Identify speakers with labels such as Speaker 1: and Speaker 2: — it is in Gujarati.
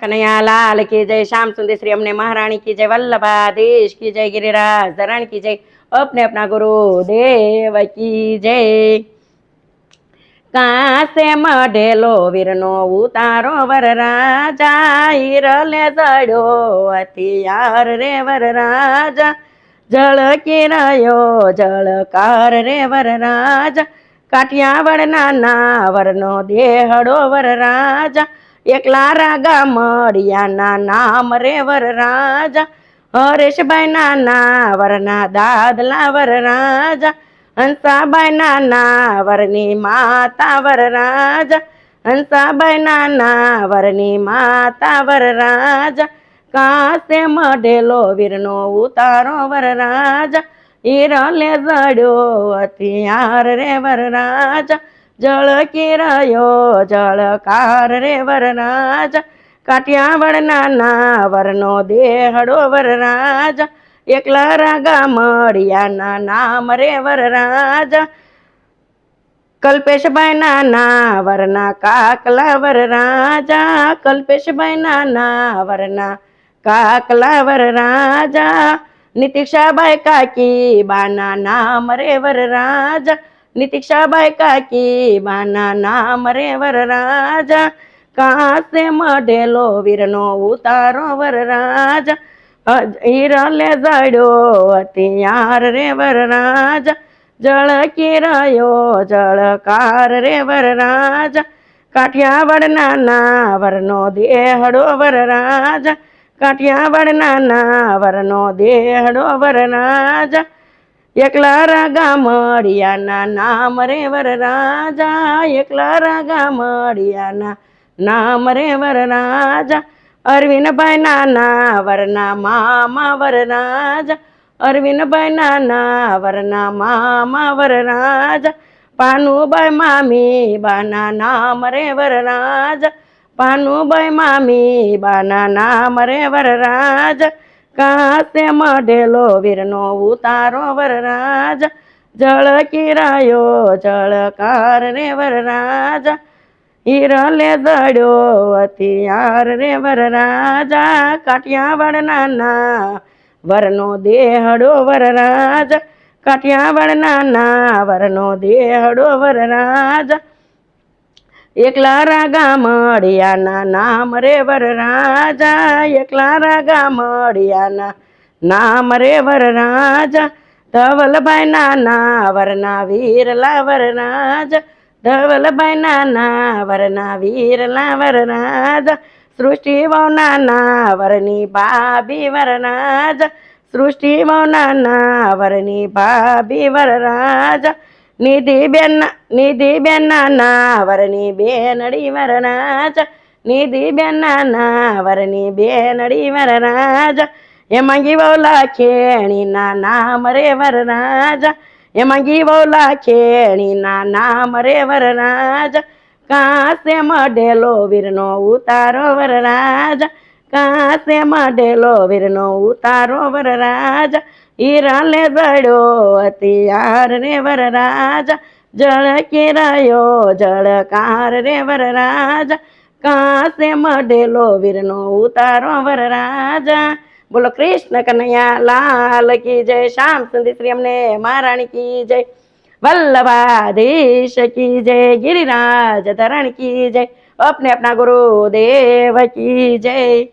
Speaker 1: કનૈયા લાલ કી જય શ્યામ સુંદર શ્રી અમને મહારાણી કી જય વલ્લભાધીશ કી જય ગિરિરાજ ધરણ કી જય અપને અપના ગુરુ દેવ કી જય કાસે મઢેલો વીરનો ઉતારો વર રાજા હિરલે જડ્યો હથિયાર રે વર રાજા ઝળકી રહ્યો ઝળકાર રે વર રાજા કાઠિયાવાડના નાવરનો દેહડો વર રાજા એકલા રાગા મળિયાના નામ રે વર રાજા. હરેશભાઈના નાવરના દાદલા વર રાજા. હંસાબાઈના નાવરની માતા વર રાજા. હંસાબાઈના નાવરની માતા વર રાજા. કાસે મઢેલો વીરનો ઉતારો વર રાજા. હિરલે જડ્યો, હથિયાર રે વર રાજા જળકી રહ્યો જળકાર રે વર રાજા કાઠિયાવાડના નાવરનો દેહડો વરરાજ. એકલા રાગા મળિયાના નામ રે વર રાજા કલ્પેશભાઈના નાવરના કાકલા વર રાજા કલ્પેશભાઈના નાવરના કાકલા વરરાજા. રાજા નીતિક્ષાબાઈ કાકી બાના નામ રે વર રાજા નીતિક્ષાબાઈ કાકી, માના નામ રે વર રાજા કાસે મઢેલો વીરનો ઉતારો વર રાજા હિરલે જડ્યો હથિયાર રે વર રાજા કિરાયો જળકાર રે વર રાજા કાઠિયાવાડના નાવરનો દેહડો વર રાજા કાઠિયાવાડના નાવરનો દેહડો વર રાજા એકલા રાગા મળિયાના નામ રે વર રાજા, એકલા રાગા મળિયાના નામ રે વર રાજા. અરવિંદભાઈ નાના વરના મામા વર રાજા અરવિંદભાઈ નાના વરના મામા વર રાજા. પાનુભાઈ મામી બાના નામ રે વર રાજા, પાનુભાઈ મામી બાના નામ રે વર રાજા. કાસે મઢેલો વીરનો ઉતારો વરરાજ. જળ કિરાયો જળકાર રે વરરાજ. હિરલે દડ્યો અતિયાર રે વરરાજા. કાઠિયાવાડના ના વરનો દેહડો વરરાજ. કાઠિયાવાડના ના વરનો દેહડો વર રાજા એકલા રાગા મળ્યાના નામ રે વર રાજા, એકલા રાગા મળ્યાના નામ રે વર રાજા. ધવલભાઈના નાવરના વીરલા વર રાજા, ધવલભાઈના નાવરના વીરલા વર રાજા. સૃષ્ટિ વૌના નાવરની ભાભી વર રાજા સૃષ્ટિ વૌના નાવરની ભાભી વર રાજા. નિધિ બેન નિધિ બેનના નાવરની બેનડી વર રાજા નિધિ બેનના નાવરની બેનડી વર રાજા એમાં ગીવલા ખેણીના નામ રે વર રાજા એમાં ગીવલા ખેણીના નામ રે વર રાજા કાસે મઢેલો વીરનો ઉતારો વર રાજા કાસે મઢેલો વીરનો ઉતારો વર રાજા હીરાલે જડ્યો હથિયાર રે વર રાજા જળકી રહ્યો જળકાર રે વર રાજા કાસે મઢેલો વીરનો ઉતારો વર રાજા બોલો કૃષ્ણ કનૈયા લાલ કી જય શ્યામ સુંદર શ્રી અમને મહારાણી કી જય વલ્લભાધીશ કી જય गिरिराज धरण की जय अपने अपना गुरु देव की जय